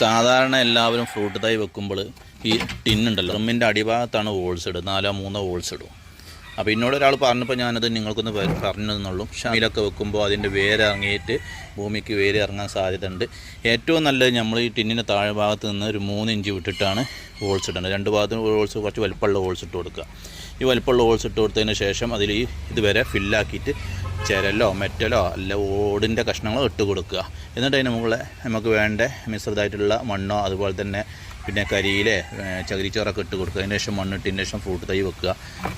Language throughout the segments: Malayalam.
സാധാരണ എല്ലാവരും ഫ്രൂട്ട് തൈ വെക്കുമ്പോൾ ഈ ടിൻ ഉണ്ടല്ലോ. റമ്മിന്റെ അടിഭാഗത്താണ് ഹോൾസ് ഇടുക. നാലോ മൂന്നോ ഹോൾസ് ഇടും അപ്പോൾ എന്നോട് ഒരാൾ പറഞ്ഞപ്പോൾ ഞാനത് നിങ്ങൾക്കൊന്ന് പറഞ്ഞു തന്നുള്ളൂ ഷാമിലൊക്കെ വെക്കുമ്പോൾ അതിന്റെ വേര് ഇറങ്ങിയിട്ട് ഭൂമിക്ക് വേര് ഇറങ്ങാൻ സാധ്യതയുണ്ട്. ഏറ്റവും നല്ലത് നമ്മൾ ഈ ടിന്നിന്റെ താഴെ ഭാഗത്ത് നിന്ന് ഒരു മൂന്ന് ഇഞ്ച് വിട്ടിട്ടാണ് ഹോൾസ് ഇടേണ്ടത് രണ്ട് ഭാഗത്തും ഹോൾസ് കുറച്ച് വലിപ്പമുള്ള ഹോൾസ് ഇട്ട് കൊടുക്കുക. ഈ വലിപ്പമുള്ള ഹോൾസ് ഇട്ട് കൊടുത്തതിന് ശേഷം അതിൽ ഈ ഇതുവരെ ഫില്ലാക്കിയിട്ട് ചിരലോ മെറ്റലോ അല്ല ഓടിന്റെ കഷ്ണങ്ങളോ ഇട്ട് കൊടുക്കുക. എന്നിട്ട് അതിന് മുകളിൽ നമുക്ക് വേണ്ട മിശ്രിതമായിട്ടുള്ള മണ്ണോ അതുപോലെ തന്നെ പിന്നെ കരിയിലെ ചകിരിച്ചോറൊക്കെ ഇട്ട് കൊടുക്കുക. അതിന് ശേഷം മണ്ണിട്ടതിന് ശേഷം ഫ്രൂട്ട് തൈ വെക്കുക.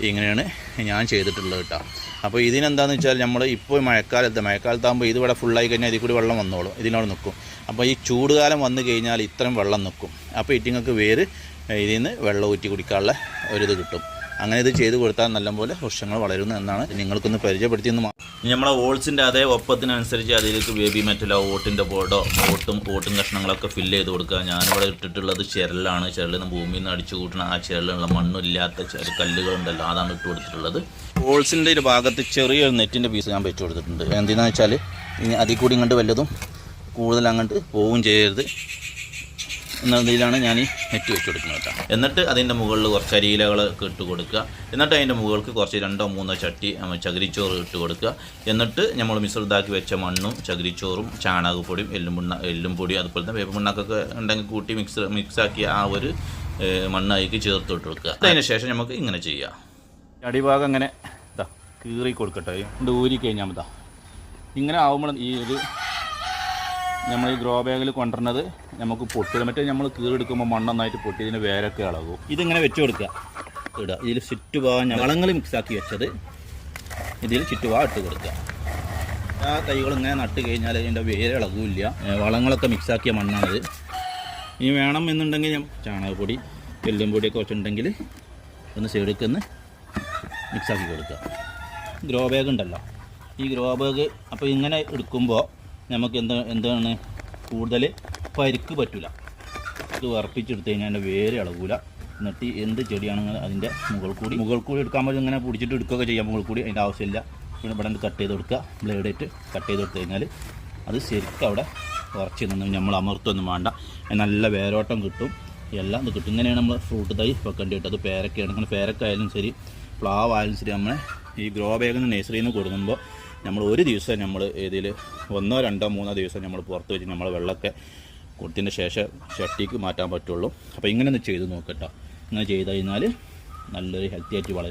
ഇങ്ങനെയാണ് ഞാൻ ചെയ്തിട്ടുള്ളത് കേട്ടോ. അപ്പോൾ ഇതിനെന്താണെന്ന് വെച്ചാൽ നമ്മൾ ഇപ്പോൾ മഴക്കാലത്ത് മഴക്കാലത്താകുമ്പോൾ ഇത് ഇവിടെ ഫുള്ളായി കഴിഞ്ഞാൽ ഇതിൽ കൂടി വെള്ളം വന്നോളും ഇതിനോട് നിൽക്കും അപ്പോൾ ഈ ചൂടുകാലം വന്നു കഴിഞ്ഞാൽ ഇത്രയും വെള്ളം നിൽക്കും അപ്പോൾ ഇറ്റിങ്ങൾക്ക് വേര് ഇതിൽ നിന്ന് വെള്ളം ഊറ്റി കുടിക്കാനുള്ള ഒരിത് കിട്ടും. അങ്ങനെ ഇത് ചെയ്ത് കൊടുത്താൽ നല്ലപോലെ വൃക്ഷങ്ങൾ വളരുന്നു എന്നാണ് നിങ്ങൾക്കൊന്ന് പരിചയപ്പെടുത്തിയെന്ന് മാത്രം. നമ്മളെ ഓൾസിന്റെ അതേ ഒപ്പത്തിനനുസരിച്ച് അതിലേക്ക് വേബി മെറ്റലോ ഓട്ടിന്റെ ബോർഡോ ഓട്ടും ഓട്ടും കഷ്ണങ്ങളൊക്കെ ഫില്ല് ചെയ്ത് കൊടുക്കുക. ഞാനിവിടെ ഇട്ടിട്ടുള്ളത് ചിരലാണ്. ചെരലിന് ഭൂമിയിൽ നിന്ന് അടിച്ചു കൂട്ടണം ആ ചിരലിലുള്ള മണ്ണില്ലാത്ത ചെറു കല്ലുകളുണ്ടല്ലോ അതാണ് ഇട്ട് കൊടുത്തിട്ടുള്ളത്. ഓൾസിന്റെ ഒരു ഭാഗത്ത് ചെറിയൊരു നെറ്റിന്റെ പീസ് ഞാൻ വെച്ചു കൊടുത്തിട്ടുണ്ട്. എന്തിനാന്ന് വെച്ചാൽ ഇനി അതിൽ കൂടി ഇങ്ങോട്ട് വല്ലതും കൂടുതൽ അങ്ങോട്ട് പോവുകയും ചെയ്യരുത്. എന്നതിലാണ് ഞാൻ ഈ നെറ്റ് വെച്ച് കൊടുക്കുന്നത് കേട്ടോ. എന്നിട്ട് അതിന്റെ മുകളിൽ കുറച്ച് അരിയിലകളൊക്കെ ഇട്ട് കൊടുക്കുക. എന്നിട്ട് അതിന്റെ മുകൾക്ക് കുറച്ച് രണ്ടോ മൂന്നോ ചട്ടി ചകിരിച്ചോറ് ഇട്ട് കൊടുക്കുക. എന്നിട്ട് നമ്മൾ മിശ്രിതാക്കി വെച്ച മണ്ണും ചകിരിച്ചോറും ചാണകപ്പൊടിയും എല്ലും മുണ്ണ എല്ലും പൊടി അതുപോലെ തന്നെ വേപ്പ് മണ്ണൊക്കെ ഉണ്ടെങ്കിൽ കൂട്ടി മിക്സ് മിക്സാക്കി ആ ഒരു മണ്ണായിക്ക് ചേർത്ത് ഇട്ട് കൊടുക്കുക. അതിന് ശേഷം നമുക്ക് ഇങ്ങനെ ചെയ്യാം. അടിഭാഗം അങ്ങനെ ഇതാ കീറി കൊടുക്കട്ടെ. ഇത് ഊരി കഴിഞ്ഞാൽ മതാ ഇങ്ങനെ ആവുമ്പോൾ ഈ ഒരു നമ്മൾ ഈ ഗ്രോ ബാഗിൽ കൊണ്ടുവരുന്നത് നമുക്ക് പൊട്ടില്ല മറ്റേ നമ്മൾ കീറെടുക്കുമ്പോൾ മണ്ണൊന്നായിട്ട് പൊട്ടി ഇതിന് വേരൊക്കെ ഇളകും. ഇതിങ്ങനെ വെച്ച് കൊടുക്കുക. ഇടുക. ഇതിൽ ചുറ്റുഭാഗം വളങ്ങൾ മിക്സാക്കി വെച്ചത്. ഇതിൽ ചുറ്റുഭാഗം ഇട്ട് കൊടുക്കുക. ആ തൈകൾ ഇങ്ങനെ നട്ട് കഴിഞ്ഞാൽ ഇതിന്റെ വേര് ഇളകില്ല. വളങ്ങളൊക്കെ മിക്സാക്കിയ മണ്ണാണിത്. ഇനി വേണം എന്നുണ്ടെങ്കിൽ ഞാൻ ചാണകപ്പൊടി എല്ലും പൊടിയൊക്കെ വെച്ചിട്ടുണ്ടെങ്കിൽ ഒന്ന് സൈഡിലേക്ക് ഒന്ന് മിക്സാക്കി കൊടുക്കുക. ഗ്രോ ബാഗ് ഉണ്ടല്ലോ. ഈ ഗ്രോ ബാഗ് അപ്പോൾ ഇങ്ങനെ എടുക്കുമ്പോൾ നമുക്ക് എന്താ എന്താണ് കൂടുതൽ പരിക്ക് പറ്റില്ല ഇത് വറപ്പിച്ചെടുത്ത് കഴിഞ്ഞാൽ അതിന്റെ വേര് ഇളകൂല. എന്നിട്ട് എന്ത് ചെടിയാണെങ്കിൽ അതിന്റെ മുകൾ കൂടി മുകൾ കൂടി എടുക്കാൻ പറ്റും. ഇങ്ങനെ പിടിച്ചിട്ട് എടുക്കുകയൊക്കെ ചെയ്യാം മുകൾ കൂടി. അതിന്റെ ആവശ്യമില്ല. പിന്നെ ഇവിടെ കട്ട് ചെയ്ത് കൊടുക്കുക. ബ്ലേഡായിട്ട് കട്ട് ചെയ്ത് കൊടുത്തു കഴിഞ്ഞാൽ അത് ശരിക്കും അവിടെ ഉറച്ചു നിന്ന് നമ്മൾ അമർത്തൊന്നും വേണ്ട. നല്ല വേരോട്ടം കിട്ടും. എല്ലാം ഇത് കിട്ടും. ഇങ്ങനെയാണ് നമ്മൾ ഫ്രൂട്ട് തൈ വെക്കേണ്ടി കിട്ടും അത് പേരക്കയാണെങ്കിൽ പേരക്കായാലും ശരി പ്ലാവ് ആയാലും ശരി നമ്മളെ ഈ ഗ്രോ ബാഗിൽ നിന്ന് നഴ്സറിയിൽ നിന്ന് കൊടുക്കുമ്പോൾ നമ്മൾ ഒരു ദിവസം നമ്മൾ ഇതിൽ ഒന്നോ രണ്ടോ മൂന്നോ ദിവസം നമ്മൾ പുറത്ത് വെച്ച് നമ്മൾ വെള്ളമൊക്കെ കൊടുത്തതിന് ശേഷം ചട്ടിക്ക് മാറ്റാൻ പറ്റുള്ളൂ. അപ്പോൾ ഇങ്ങനെ ഒന്ന് ചെയ്ത് നോക്കട്ടോ ഇങ്ങനെ ചെയ്ത് കഴിഞ്ഞാൽ നല്ലൊരു ഹെൽത്തി ആയിട്ട് വളരും.